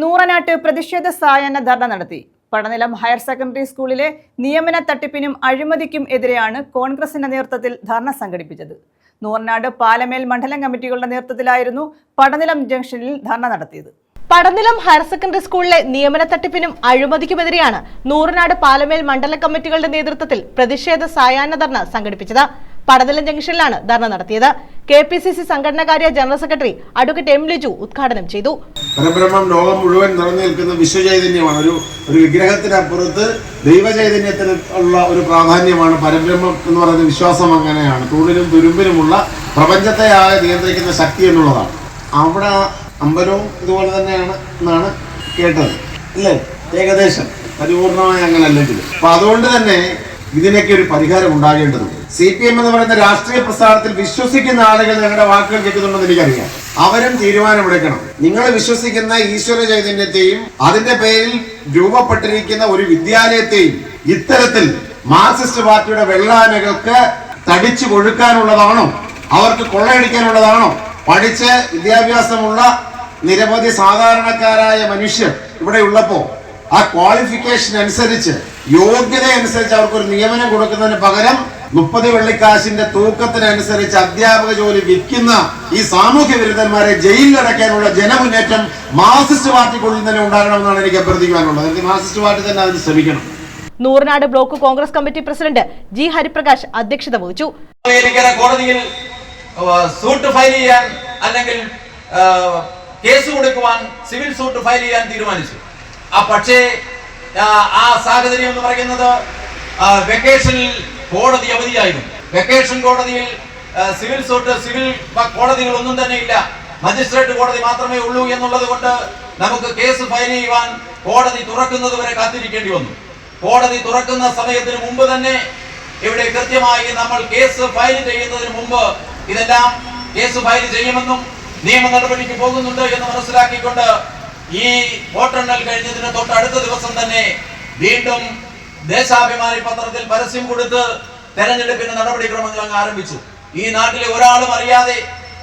നൂറനാട്ട് പ്രതിഷേധ സായാഹ്ന ധർണ നടത്തി. പടനിലം ഹയർ സെക്കൻഡറി സ്കൂളിലെ നിയമന തട്ടിപ്പിനും അഴിമതിക്കും എതിരെയാണ് കോൺഗ്രസിന്റെ നേതൃത്വത്തിൽ ധർണ സംഘടിപ്പിച്ചത്. നൂറനാട് പാലമേൽ മണ്ഡലം കമ്മിറ്റികളുടെ നേതൃത്വത്തിലായിരുന്നു പടനിലം ജംഗ്ഷനിൽ ധർണ നടത്തിയത്. പടനിലം ഹയർ സെക്കൻഡറി സ്കൂളിലെ നിയമന തട്ടിപ്പിനും അഴിമതിക്കുമെതിരെയാണ് നൂറനാട് പാലമേൽ മണ്ഡല കമ്മിറ്റികളുടെ നേതൃത്വത്തിൽ പ്രതിഷേധ സായാഹ്ന ധർണ സംഘടിപ്പിച്ചത്. പടനിലം ജംഗ്ഷനിലാണ് ധർണ നടത്തിയത്. K P C C സംഘടനാകാര്യ general secretary advocate M Liju ഉദ്ഘാടനം ചെയ്തു. പരബ്രഹ്മം ലോകം മുഴുവൻ നിറഞ്ഞു നിൽക്കുന്ന വിശ്വചൈതന്യമാണ്. ഒരു ഒരു വിഗ്രഹത്തിനപ്പുറത്ത് ദൈവചൈതന്യത്തിന് ഉള്ള ഒരു പ്രാധാന്യമാണ് പരബ്രഹ്മം എന്ന് പറയുന്ന വിശ്വാസം അങ്ങനെയാണ്. തൂണിലും തുരുമ്പിലുമുള്ള പ്രപഞ്ചത്തെ ആകെ നിയന്ത്രിക്കുന്ന ശക്തി എന്നുള്ളതാണ്. അവിടെ അമ്പലവും ഇതുപോലെ തന്നെയാണ് എന്നാണ് കേട്ടത്. അല്ലേ? ഏകദേശം. പരിപൂർണമായി അങ്ങനെ അല്ലെങ്കിൽ അപ്പൊ അതുകൊണ്ട് തന്നെ ഇതിനൊക്കെ ഒരു പരിഹാരം ഉണ്ടാകേണ്ടതുണ്ട്. സി പി എം എന്ന് പറയുന്ന രാഷ്ട്രീയ പ്രസ്ഥാനത്തിൽ വിശ്വസിക്കുന്ന ആളുകൾ ഞങ്ങളുടെ വാക്കുകൾ കേൾക്കുന്നുണ്ടെന്ന് എനിക്കറിയാം. അവരും തീരുമാനമെടുക്കണം. നിങ്ങൾ വിശ്വസിക്കുന്ന ഈശ്വര ചൈതന്യത്തെയും അതിന്റെ പേരിൽ രൂപപ്പെട്ടിരിക്കുന്ന ഒരു വിദ്യാലയത്തെയും ഇത്തരത്തിൽ മാർക്സിസ്റ്റ് പാർട്ടിയുടെ വെള്ളാനകൾക്ക് തടിച്ചു കൊഴുക്കാനുള്ളതാണോ? അവർക്ക് കൊള്ളയടിക്കാനുള്ളതാണോ? പഠിച്ച് വിദ്യാഭ്യാസമുള്ള നിരവധി സാധാരണക്കാരായ മനുഷ്യർ ഇവിടെ ഉള്ളപ്പോ ആ ക്വാളിഫിക്കേഷൻ അനുസരിച്ച് യോഗ്യത അനുസരിച്ച് അവർക്ക് ഒരു നിയമനം കൊടുക്കുന്നതിന് പകരം മുപ്പത് വെള്ളിക്കാശിന്റെ തൂക്കത്തിനനുസരിച്ച് അധ്യാപക ജോലി വിൽക്കുന്ന ഈ സാമൂഹ്യ വിരുദ്ധന്മാരെ ജയിലിലടക്കാനുള്ള ജനമുന്നേറ്റം മാർസിസ്റ്റ് പാർട്ടിക്കുള്ളിൽ തന്നെ ഉണ്ടാകണമെന്നാണ് എനിക്ക് അഭ്യർത്ഥിക്കാനുള്ളത് എനിക്ക് മാർസിസ്റ്റ് പാർട്ടി തന്നെ അതിന് ശ്രമിക്കണം. Nooranad block Congress committee president G Hariprakash അധ്യക്ഷത വഹിച്ചു. അമേരിക്കൻ കോടതിയിൽ സൂട്ട് ഫയൽ ചെയ്യാൻ അല്ലെങ്കിൽ കേസ് കൊടുക്കുവാൻ സിവിൽ സൂട്ട് ഫയൽ ചെയ്യാൻ തീരുമാനിച്ചു. ആ പക്ഷേ ആ, സാഹചര്യം എന്ന് പറയുന്നത് വെക്കേഷനിൽ കോടതി അവധിയായിരുന്നു. വെക്കേഷൻ കോടതിയിൽ സിവിൽ സൂട്ട് സിവിൽ കോടതികൾ ഒന്നും തന്നെ ഇല്ല. മജിസ്ട്രേറ്റ് കോടതി മാത്രമേ ഉള്ളൂ എന്നുള്ളത് കൊണ്ട് നമുക്ക് കേസ് ഫയൽ ചെയ്യുവാൻ കോടതി തുറക്കുന്നത് വരെ കാത്തിരിക്കേണ്ടി വന്നു. കോടതി തുറക്കുന്ന സമയത്തിന് മുമ്പ് തന്നെ ഇവിടെ കൃത്യമായി നമ്മൾ കേസ് ഫയൽ ചെയ്യുന്നതിന് മുമ്പ് ഇതെല്ലാം കേസ് ഫയൽ ചെയ്യുമെന്നും നിയമ നടപടിക്ക് പോകുന്നുണ്ട് എന്ന് മനസ്സിലാക്കിക്കൊണ്ട് ഈ വോട്ടെണ്ണൽ കഴിഞ്ഞതിന് തൊട്ടടുത്ത ദിവസം തന്നെ വീണ്ടും ദേശാഭിമാനി പത്രത്തിൽ പരസ്യം കൊടുത്ത് തെരഞ്ഞെടുപ്പിന്റെ നടപടിക്രമങ്ങൾ അങ്ങ് ആരംഭിച്ചു. ഈ നാട്ടിലെ ഒരാളും അറിയാതെ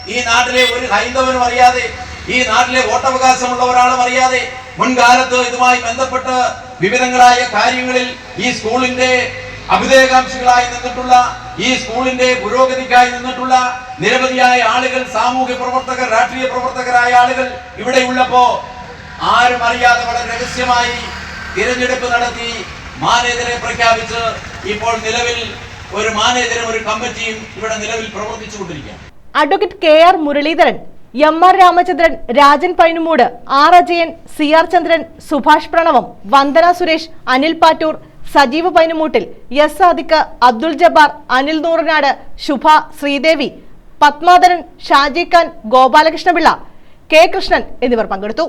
ഈ നാട്ടിലെ ഒരു ഹൈന്ദവനും അറിയാതെ ഈ നാട്ടിലെ വോട്ടവകാശമുള്ള ഒരാളും അറിയാതെ മുൻകാലത്ത് ഇതുമായി ബന്ധപ്പെട്ട് വിവിധങ്ങളായ കാര്യങ്ങളിൽ ഈ സ്കൂളിന്റെ അഭിതേകാംക്ഷികളായി നിന്നിട്ടുള്ള ഈ സ്കൂളിന്റെ പുരോഗതിക്കായി നിന്നിട്ടുള്ള നിരവധിയായ ആളുകൾ സാമൂഹ്യ പ്രവർത്തകർ രാഷ്ട്രീയ പ്രവർത്തകരായ ആളുകൾ ഇവിടെ ഉള്ളപ്പോ ആരും അറിയാതെ വളരെ രഹസ്യമായി തിരഞ്ഞെടുപ്പ് നടത്തി മാനേജരെ പ്രഖ്യാപിച്ച് ഇപ്പോൾ നിലവിൽ ഒരു മാനേജരും ഒരു കമ്മിറ്റിയും ഇവിടെ നിലവിൽ പ്രവർത്തിച്ചുകൊണ്ടിരിക്കുകയാണ്. Advocate K R Muraleedharan M R Ramachandran Rajan Painumoodu R Ajayan C R Chandran Subhash Pranavam Vandana Suresh Anil Pattoor Sajeev പൈനുമൂട്ടിൽ S Sadiq Abdul Jabbar Anil Nooranad Shubha Sreedevi Padmadharan Shaji Khan Gopalakrishnapillai K Krishnan എന്നിവർ പങ്കെടുത്തു.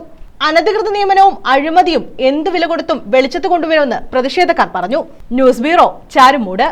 അനധികൃത നിയമനവും അഴിമതിയും എന്ത് വില കൊടുത്തും വെളിച്ചത്ത് കൊണ്ടുവരുമെന്ന് പ്രതിഷേധക്കാർ പറഞ്ഞു. News bureau Charummood.